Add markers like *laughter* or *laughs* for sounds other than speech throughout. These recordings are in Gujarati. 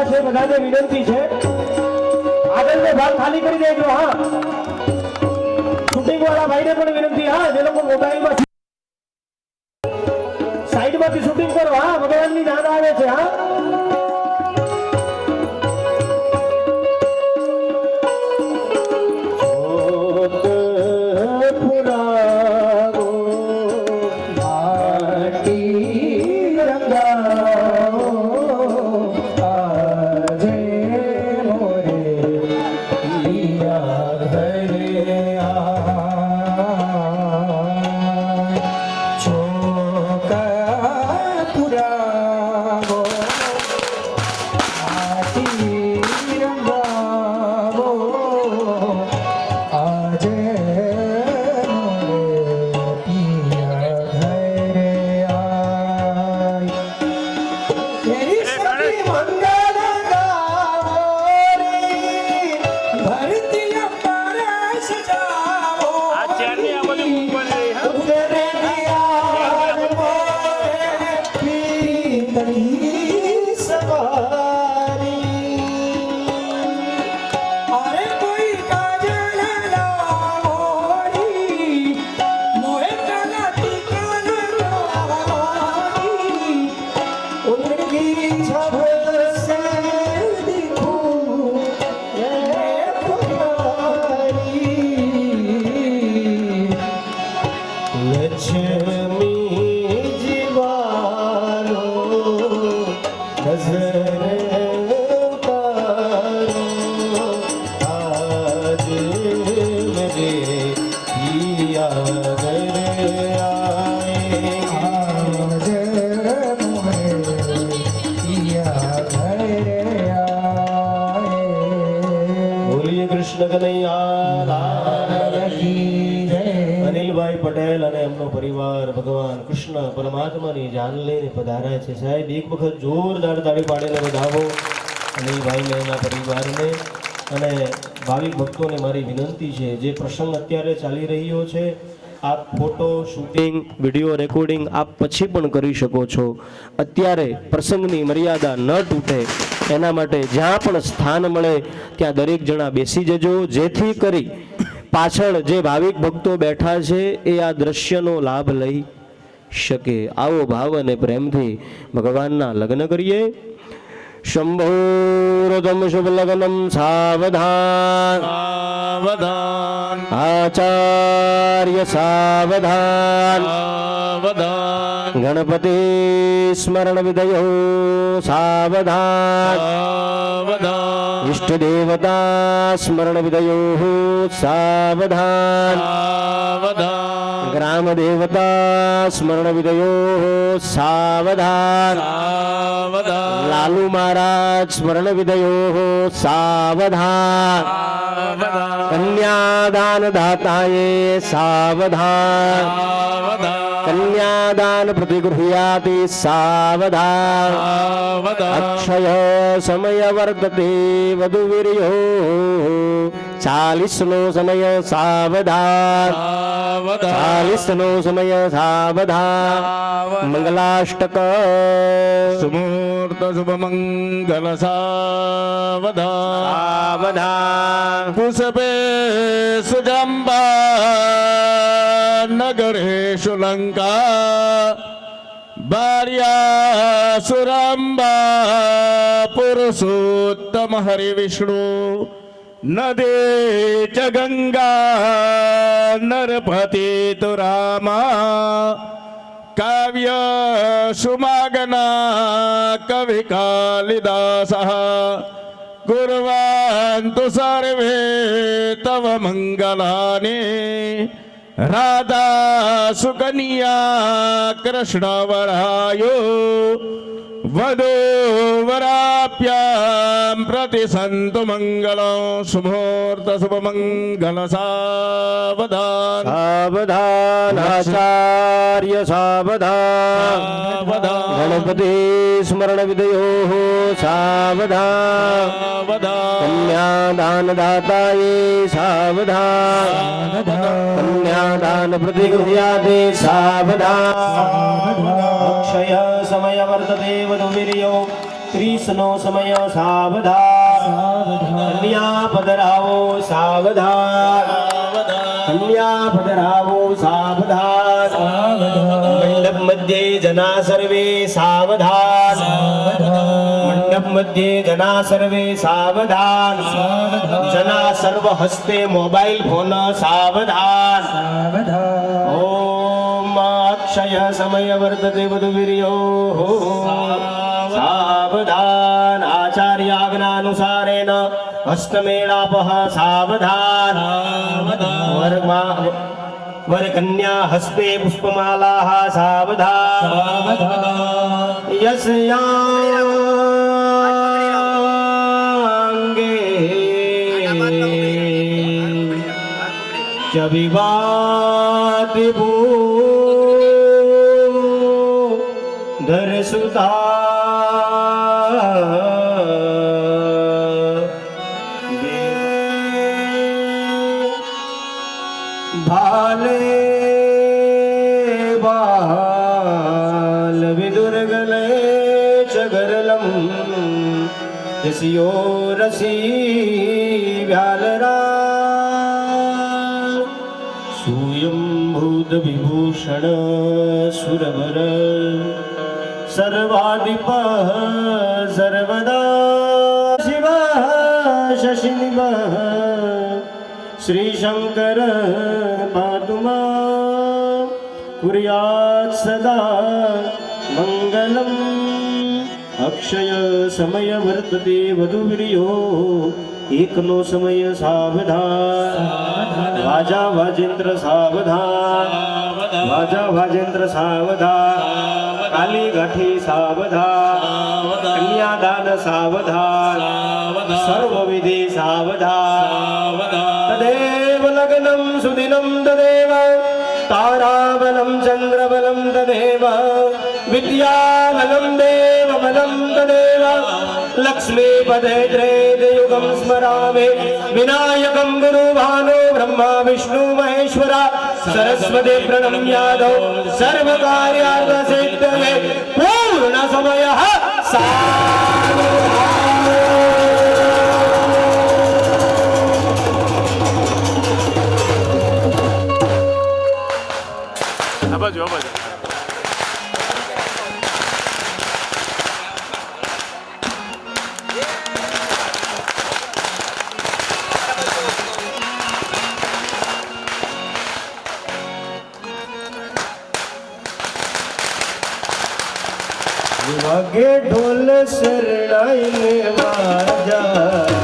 જે છે બધાને વિનંતી છે, આગળનો ભાગ ખાલી કરી દેજો, હા. શૂટિંગ વાળા ભાઈને પણ વિનંતી, હા, જે લોકો મોબાઈલમાં સાઈડમાંથી શૂટિંગ કરો, હા, ભગવાનની યાદ આવે છે, હા. Mas é પરિવાર ભગવાન, કૃષ્ણ, પરમાત્માની જાન લઈને પધાર્યા છે. સાહેબ, એક વખત જોરદાર તાળી પાડીને વધાવો ભાઈને, એના પરિવારને અને ભાવિક ભક્તોને મારી વિનંતી છે, જે પ્રસંગ અત્યારે ચાલી રહ્યો છે, આપ ફોટો, શૂટિંગ, વીડિયો રેકોર્ડિંગ આપ પછી પણ કરી શકો છો. અત્યારે પ્રસંગની મર્યાદા ન તૂટે. એના માટે જ્યાં પણ સ્થાન મળે, ત્યાં દરેક જણા બેસી જજો. જેથી કરી પાછળ જે ભાવિક ભક્તો બેઠા છે, એ આ દ્રશ્યનો લાભ લઈ શકે. આવો ભાવ અને પ્રેમથી ભગવાનના લગ્ન કરીએ. શંભોરતમ શુભ લગ્નમ સાવધાન સાવધાન આચાર્ય સાવધાન સાવધાન ગણપતિ સ્મરણ વિધયો સાવધાન સાવધાન ઇષ્ટ દેવતા સ્મરણ વિધયો સાવધાન સાવધાન ગ્રામ દેવતા સ્મરણ વિદયો સાવધાન લાલુ મહારાજ સ્મરણ વિદયો સાવધાન કન્યાદાન દાતાએ સાવધાન કન્યાદાન પ્રતિગૃહ્યાતિ સાવધાન અક્ષય સમય વર્તતે વધુ વીર્યો ચાલીસ નો સમય સાવધાન. સાવધાન. ચાલીસ નો સમય સાવધાન. મંગલાષ્ટક. સુમૂર્ત શુભ મંગલ સાવધાન. સાવધાન. પુષ્પે સુજંબા નગરેશુ લંકા ભાર્યા સુરંબા પુરુષોત્તમ હરિ વિષ્ણુ. नदे च गंगा नरपती तुरामा काव्य सुमागना कवि कालिदासः कुर्वन्तु सर्वे तव मङ्गलानि राधा सुकन्या कृष्णवरायो વધૂવરાભ્યામ પ્રતિસંતુ મંગળં શુભોર્ત શુભમંગલ સાવધાન સાવધાન આચાર્ય સાવધાન સાવધાન ગણપતિ સ્મરણ વિધયો સાવધાન સાવધાન કન્યાદાન દાતાએ સાવધાન કન્યાદાન પ્રતિગૃહ્યાદે સાવધાન વધુવીર્યો ત્રીસનો સમય સાવધાન. કન્યા પધરાવો સાવધાન. કન્યા પધરાવો સાવધાન. મંડપ મધ્યે જના સર્વે સાવધાન. મંડપ મધ્યે જના સર્વે સાવધાન. જના સર્વ હસ્તે મોબાઈલ ફોન સાવધાન. ઓમ ક્ષય સમય વર્તતે બધુ વીર્યો સાવધાન આચાર્ય આજ્ઞા અનુસારેન હસ્તમેળાપહ સાવધાન વર્ગમાં વરકન્યા હસ્તે પુષ્પમાલા સાવધા યસ્યાંગે ચ વિવાદિભૂ सुधा। भाले बाल विदुर्गले चगरलम। जसियो रसी व्यालरा सुयंभूत विभूषण सुरवर सर्वाधिपः सर्वदा शिवः शशिनिवः श्रीशङ्कर पातु मां कुर्यात् सदा मङ्गलम् અક્ષય સમય વર્તતે વધુ વિર્યો એકનો સમય સાવધાન વાજા વાજેન્દ્ર સાવધાન વાજા વાજેન્દ્ર સાવધાન कालीघाटी सावधान। कन्यादान सावधान। सर्वविधि सावधान। तदेव लग्नं सुदिनं तदेव। ताराबलं चन्द्रबलं तदेव। विद्याबलम् देवबलं तदेव। लक्ष्मीपदे त्रेदयुगं स्मरामि। विनायकं गुरुभानो ब्रह्मा विष्णु महेश्वरा। વિષ્ણુ મહેશ્વરા સરસ્વતી પ્રણમ્યાદો સર્વકાર્યાર્થ વાગે ઢોલ શરણાઈને વાજા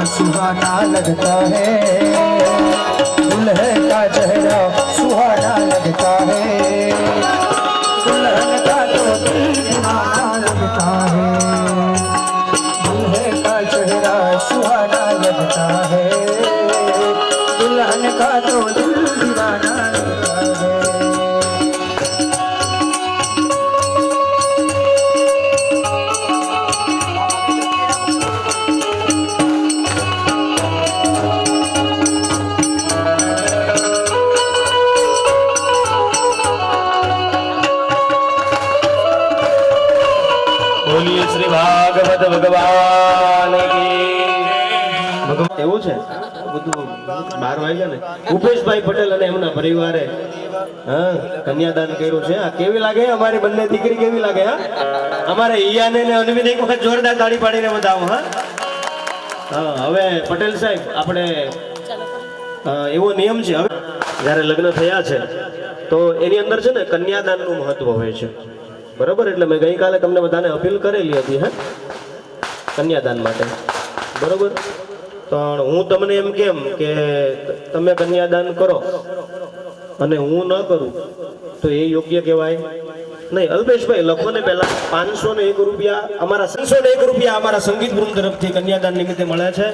सुहाना लगता है दुल्हे का चेहरा सुहाना लगता है ભોળાનાથ ભગવાન. એવું છે? બધું બાર વાગ્યા ને. ભૂપેશભાઈ પટેલ અને એમના પરિવારે, હા, કન્યાદાન કર્યું છે. આ કેવી લાગે? અમારી બંને દીકરી કેવી લાગે, હા? અમારે ઈયાને ને અનવિન એક વખત જોરદાર તાળી પાડીને બતાવો હા? હા, હવે પટેલ સાહેબ, આપણે એવો નિયમ છે. હવે જ્યારે લગ્ન થયા છે, તો એની અંદર છે ને કન્યાદાનનું મહત્વ હોય છે. બરોબર? એટલે મેં ગઈકાલે તમને બધાને અપીલ કરેલી હતી, હે? કન્યાદાન માટે. બરોબર? પણ હું તમને એમ કેમ કે તમે કન્યાદાન કરો અને હું ન કરું તો એ યોગ્ય કહેવાય? નહીં અલ્પેશભાઈ લખો ને પહેલા પાંચસો ને એક રૂપિયા અમારા પાંચસો ને એક રૂપિયા અમારા સંગીત ગૃહ તરફથી કન્યાદાન નિમિત્તે મળે છે.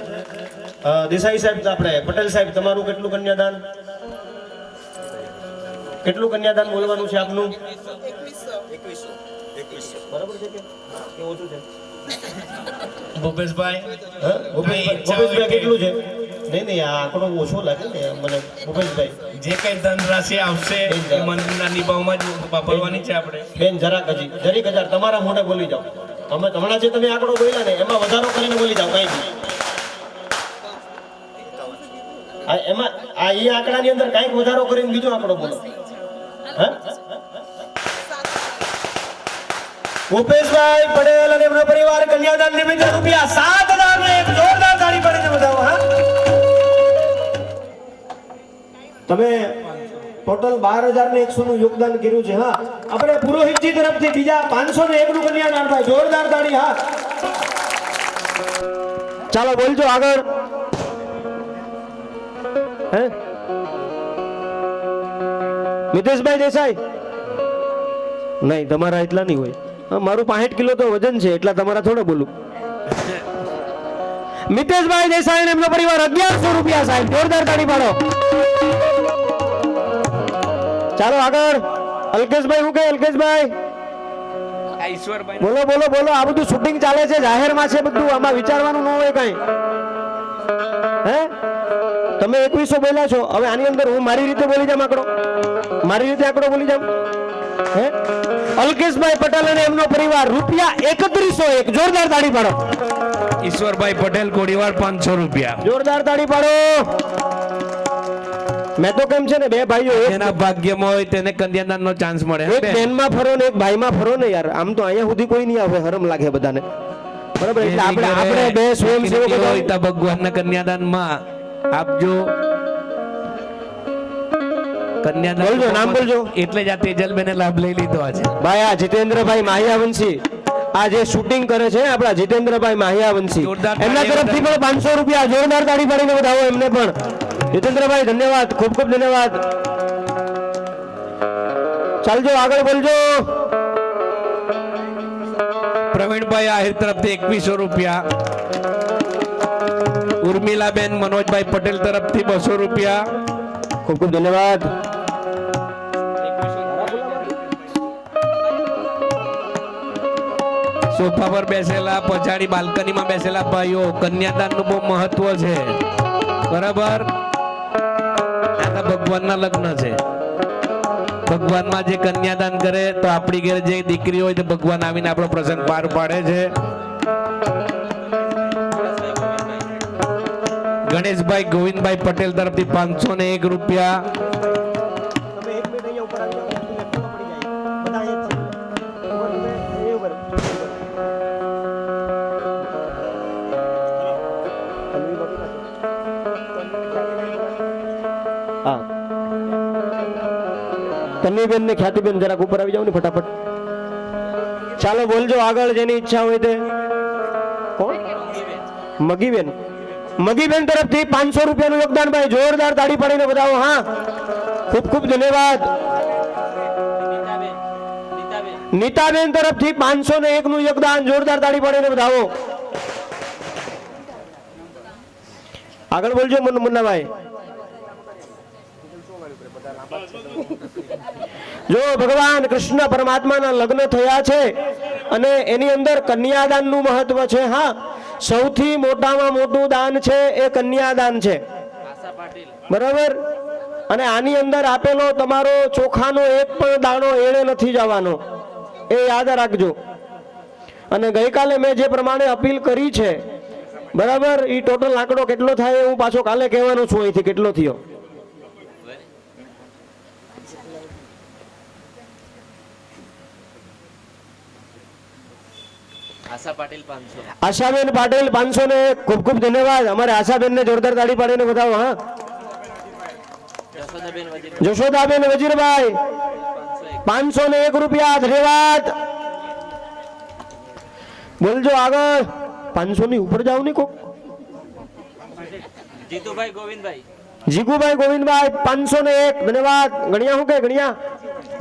દેસાઈ સાહેબ આપણે પટેલ સાહેબ તમારું કેટલું કન્યાદાન? કેટલું કન્યાદાન બોલવાનું છે આપનું? બરાબર છે કે ઓછું છે? *laughs* ભૂપેશભાઈ? હા? ભૂપેશભાઈ કેટલું છે? નહીં નહીં આ આંકડો ઓછો લાગે ને મને ભૂપેશભાઈ. જે કઈ ધનરાશિ આવશે મંદિરના નિભાવમાં જ વાપરવાની છે આપણે. બેન જરાક હજી જરીક હજાર તમારા મોઢે બોલી જાઓ. તમે હમણાં જે તમે આંકડો બોલ્યા ને એમાં વધારો કરીને બોલી જાઓ કઈ નહીં. એમાં આ એ આંકડાની અંદર કાંઈક વધારો કરીને બીજો આંકડો બોલો. ભૂપેશભાઈ પટેલ અને એમનો પરિવાર કન્યાદાન નિમિત્તે રૂપિયા સાત હજાર ને એક જોરદાર તાળી પાડીને બતાવો હા? તમે ટોટલ બાર હજાર ને એકસો નું યોગદાન કર્યું છે, હા? આપણે પુરોહિતજી તરફથી બીજા પાંચસો ને એક નું કન્યાદાન થાય. જોરદાર તાળી હા? ચાલો, બોલજો આગળ. હે? મિતેશભાઈ દેસાઈ? નહીં, તમારા એટલા નહીં હોય. મારું પાસઠ કિલો તો વજન છે એટલા તમારા થોડો બોલું. મિતેશભાઈ દેસાઈ એમનો પરિવાર અગિયારસો રૂપિયા સાહેબ જોરદાર તાળી પાડો. ચાલો આગળ. અલ્કેશભાઈ શું કહે અલ્કેશભાઈ? બોલો બોલો બોલો આ બધું શૂટિંગ ચાલે છે જાહેરમાં છે બધું આમાં વિચારવાનું ન હોય કઈ. હે? તમે એકવીસો બોલ્યા છો હવે આની અંદર હું મારી રીતે બોલી જામ આંકડો? મારી રીતે આંકડો બોલી જામ હે? અલ્કેશભાઈ પટેલ અને એમનો પરિવાર રૂપિયા એકત્રીસો એક. જોરદાર તાળી પાડો. ઈશ્વરભાઈ પટેલ કોડીવાર પાંચસો રૂપિયા. જોરદાર તાળી પાડો. મેં તો કેમ છે ને બે ભાઈઓ એના ભાગ્યમાં હોય તેને કન્યાદાન નો ચાન્સ મળે. એક બેનમાં ફરો ને એક ભાઈમાં ફરો ને યાર. આમ તો અહીંયા સુધી કોઈ નહીં આવે હરમ લાગે બધાને. બરાબર? એટલે આપણે આપણે બે સ્વયંસેવકો હોય ના ભગવાનના કન્યાદાનમાં. આપજો કન્યાદાન બોલજો, નામ બોલજો. એટલે જ આ તેજલબેને લાભ લઈ લીધો આજે. ભાઈ આ જીતેન્દ્રભાઈ માહિયાવંશી. આ જે શૂટિંગ કરે છે આપણા જીતેન્દ્રભાઈ માહિયાવંશી. એમના તરફથી પણ પાંચસો રૂપિયા જોરદાર તાળી પાડીને બતાવો એમને પણ. જીતેન્દ્રભાઈ ધન્યવાદ. ખૂબ ખૂબ ધન્યવાદ. ચાલજો આગળ બોલજો. પ્રવીણભાઈ આહિર તરફથી એકવીસો રૂપિયા. ઉર્મિલાબેન મનોજભાઈ પટેલ તરફથી બસો રૂપિયા. ખૂબ ખૂબ ધન્યવાદ. સોફા પર બેસેલા પછાડી બાલ્કનીમાં બેસેલા ભાઈઓ, કન્યાદાનનું બહુ મહત્વ છે. બરાબર? આ ભગવાનના લગ્ન છે. ભગવાનમાં જે કન્યાદાન કરે તો આપણી ઘરે જે દીકરી હોય તો ભગવાન આવીને આપણો પ્રસંગ પાર પાડે છે. ગણેશભાઈ ગોવિંદભાઈ પટેલ તરફથી પાંચસો ને એક રૂપિયા. તન્વીબેન ને ખ્યાતિબેન જરાક ઉપર આવી જાવ ને ફટાફટ. ચાલો બોલજો આગળ જેની ઈચ્છા હોય તે. મગીબેન. મગીબેન તરફથી પાંચસો રૂપિયાનું યોગદાન ભાઈ. જોરદાર તાળી પાડીને બતાવો હા. ખૂબ ખૂબ ધન્યવાદ. નીતાબેન તરફથી પાંચસો ને એક નું યોગદાન. જોરદાર તાળી પાડીને બતાવો આગળ બોલજો મન મુન્નાભાઈ. જો ભગવાન કૃષ્ણ પરમાત્માના લગ્ન થયા છે અને એની અંદર કન્યાદાનનું મહત્વ છે, હા. સૌથી મોટામાં મોટું દાન છે એ કન્યાદાન છે. બરાબર? અને આની અંદર આપેલો તમારો ચોખાનો એક પણ દાણો એળે નથી જવાનો. એ યાદ રાખજો. અને ગઈકાલે મેં જે પ્રમાણે અપીલ કરી છે, બરાબર? એ ટોટલ આંકડો કેટલો થાય એ હું પાછો કાલે કહેવાનું છું અહીંથી, કેટલો થયો આશા પાટીલ પાંચસો આશાબેન પાટીલ પાંચસો. ને ખૂબ ખૂબ ધન્યવાદ. અમારે આશાબેન ને જોરદાર તાળી પાડીને બતાવો હા. જશોદાબેન વજીરભાઈ પાંચસો ને એક રૂપિયા ધન્યવાદ. બોલજો આગળ. પાંચસો ની ઉપર જાવની કોક. જીતુભાઈ ગોવિંદભાઈ. જીગુભાઈ ગોવિંદભાઈ પાંચસો ને એક. ધન્યવાદ. ગણ્યા શું કે ગણ્યા?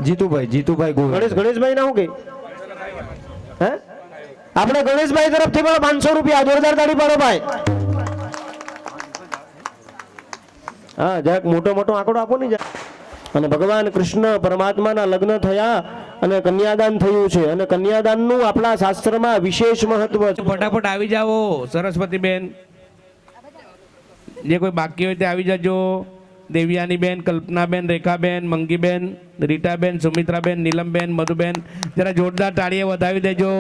જીતુભાઈ જીતુભાઈ ગોવિંદ ગણેશ ગણેશભાઈ ના શું કે? હે? આપણે ગણેશભાઈ તરફથી પણ પાંચસો રૂપિયા, જોરદાર તાળી પાડો ભાઈ. હા, જરાક મોટો મોટો આંકડો આપો ને અને ભગવાન કૃષ્ણ પરમાત્માના લગ્ન થયા અને કન્યાદાન થયું છે. અને કન્યાદાનનું આપણા શાસ્ત્રમાં વિશેષ મહત્વ છે. ફટાફટ આવી જાઓ, સરસ્વતીબેન. જે કોઈ બાકી હોય તે આવી જજો. દેવિયાની બેન કલ્પનાબેન, રેખાબેન, મંગીબેન, રીટાબેન, સુમિત્રાબેન, નીલમબેન, મધુબેન. જરા જોરદાર તાળીએ વધાવી દેજો.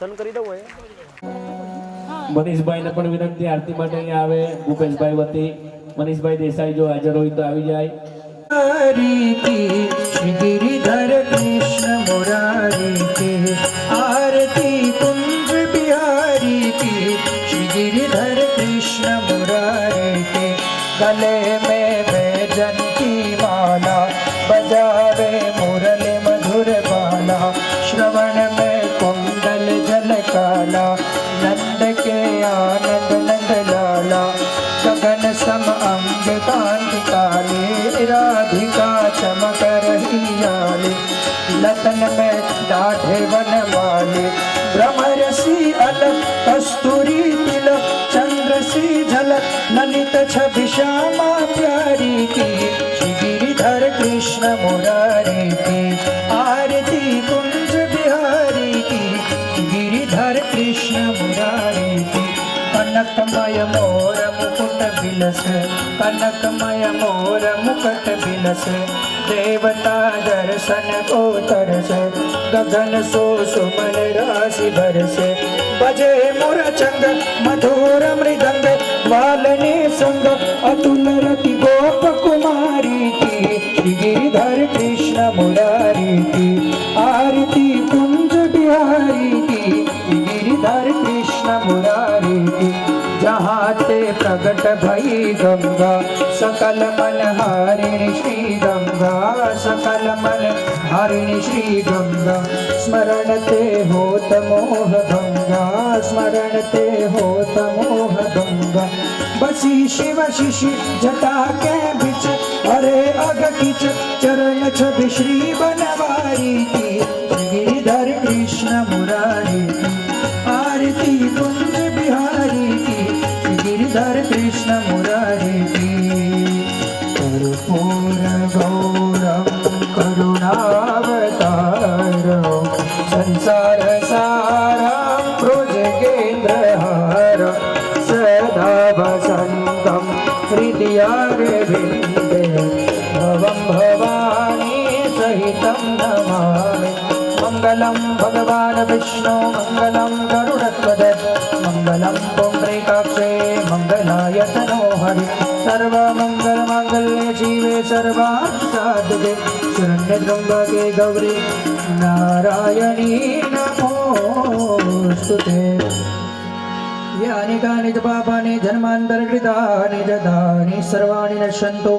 દર્શન કરી દઉં અહીંયા. મનીષભાઈને પણ વિનંતી આરતી માટે અહીંયા આવે. ભૂપેશભાઈ વતી. મનીષભાઈ દેસાઈ જો હાજર હોય તો આવી જાય. ગિરિધર કૃષ્ણ મોરારી આરતી કુંજ બિહારી કે ગિરિધર કૃષ્ણ મોરારી ગલે મેં श्री गिरिधर कृष्ण मुरारी की आरती कुंज बिहारी की गिरिधर कृष्ण मुरारी की। कनकमय मोर मुकुट बिलस कनकमय मोर मुकुट बिलस દેવતા દર્શન કો તરસે ગગન સો સુમન રાશિ ભરસે ભજે મુરચંગ મધુર મૃદંગ વાલને સંગ અતુલ રતિ ગોપ કુમારી થી ગિરિધર કૃષ્ણ મુરારી થી આરતી કુંજ બિહારી થી ગિરિધર કૃષ્ણ મુરારી થી मुरारी की जहाँ ते प्रगट भई गंगा। सकल मन हारिणी श्री गंगा। सकल मन हारिणी श्री गंगा। स्मरण ते होत मोह भंगा स्मरण ते होत मोह भंगा बसी शिव शिशि जटा के बिच। हरे अग किच चरण छवि श्री बनवारी की। गिरिधर कृष्ण मुरारी भवानी सहितं नमामि मङ्गलं भगवान् विष्णु मङ्गलं गरुडध्वज मङ्गलं पुण्ड्रीकाक्षे मङ्गलाय तनोहरि सर्वमङ्गलमाङ्गल्ये जीवे सर्वार्थसाधके शरण्यत्र्यम्बके गौरी नारायणी नमोऽस्तु ते અનેકાની ચ પાપાની જન્માંતરકૃતાની જતાની સર્વાણી નશ્યન્તુ